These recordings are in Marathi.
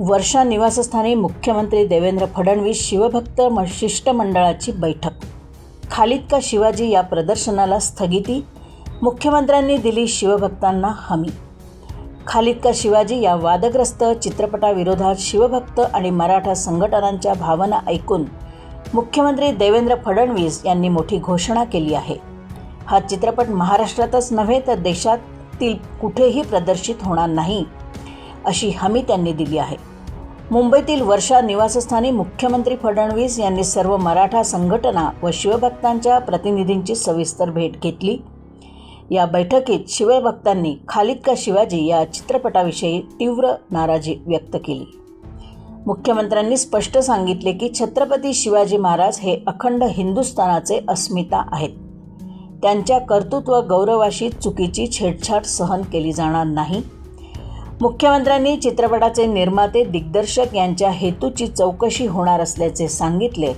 वर्षा निवासस्थानी मुख्यमंत्री देवेंद्र फडणवीस शिवभक्त म- शिष्टमंडळाची बैठक. खालिद का शिवाजी या प्रदर्शनाला स्थगिती? मुख्यमंत्र्यांनी दिली शिवभक्तांना हमी. खालिद का शिवाजी या वादग्रस्त चित्रपटाविरोधात शिवभक्त आणि मराठा संघटनांच्या भावना ऐकून मुख्यमंत्री देवेंद्र फडणवीस यांनी मोठी घोषणा केली आहे. हा चित्रपट महाराष्ट्रातच नव्हे तर देशातील कुठेही प्रदर्शित होणार नाही. अशी हमी त्यांनी दिली आहे. मुंबईतील वर्षा निवासस्थानी मुख्यमंत्री फडणवीस यांनी सर्व मराठा संघटना व शिवभक्तांच्या प्रतिनिधींची सविस्तर भेट घेतली. या बैठकीत शिवभक्तांनी खालिद का शिवाजी या चित्रपटाविषयी तीव्र नाराजी व्यक्त केली. मुख्यमंत्र्यांनी स्पष्ट सांगितले की छत्रपती शिवाजी महाराज हे अखंड हिंदुस्थानाचे अस्मिता आहेत. त्यांच्या कर्तृत्व गौरवाशी चुकीची छेडछाड सहन केली जाणार नाही. मुख्यमंत्र्यांनी चित्रपटाचे निर्माते दिग्दर्शक यांच्या हेतूची चौकशी होणार असल्याचे सांगितले.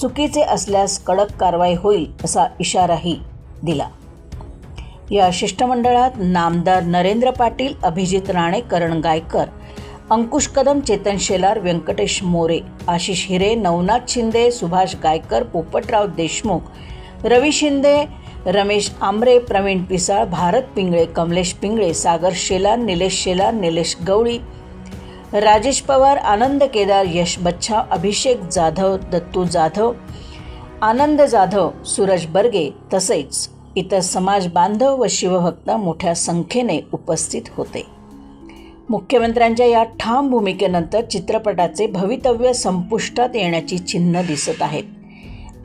चुकीचे असल्यास कडक कारवाई होईल असा इशाराही दिला. या शिष्टमंडळात नामदार नरेंद्र पाटील अभिजित राणे करण गायकर अंकुश कदम चेतन शेलार व्यंकटेश मोरे आशिष हिरे नवनाथ शिंदे सुभाष गायकर पोपटराव देशमुख रवी शिंदे रमेश आंबरे प्रवीण पिसाळ भारत पिंगळे कमलेश पिंगळे सागर शेलार निलेश शेलार निलेश गवळी राजेश पवार आनंद केदार यश बच्छा अभिषेक जाधव दत्तू जाधव आनंद जाधव सूरज बर्गे तसेच इतर समाज बांधव व शिवभक्त मोठ्या संख्येने उपस्थित होते. मुख्यमंत्र्यांच्या या ठाम भूमिकेनंतर चित्रपटाचे भवितव्य संपुष्टात येण्याची चिन्ह दिसत आहेत.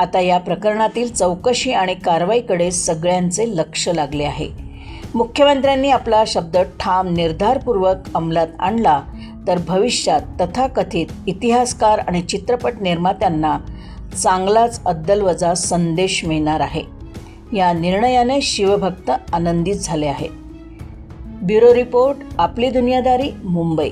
आता या प्रकरणातील चौकशी आणि कारवाईकडे सगळ्यांचे लक्ष लागले आहे. मुख्यमंत्र्यांनी आपला शब्द ठाम निर्धारपूर्वक अंमलात आणला तर भविष्यात तथाकथित इतिहासकार आणि चित्रपट निर्मात्यांना चांगलाच अद्दलवजा संदेश मिळणार आहे. या निर्णयाने शिवभक्त आनंदित झाले आहेत ब्युरो रिपोर्ट आपली दुनियादारी मुंबई.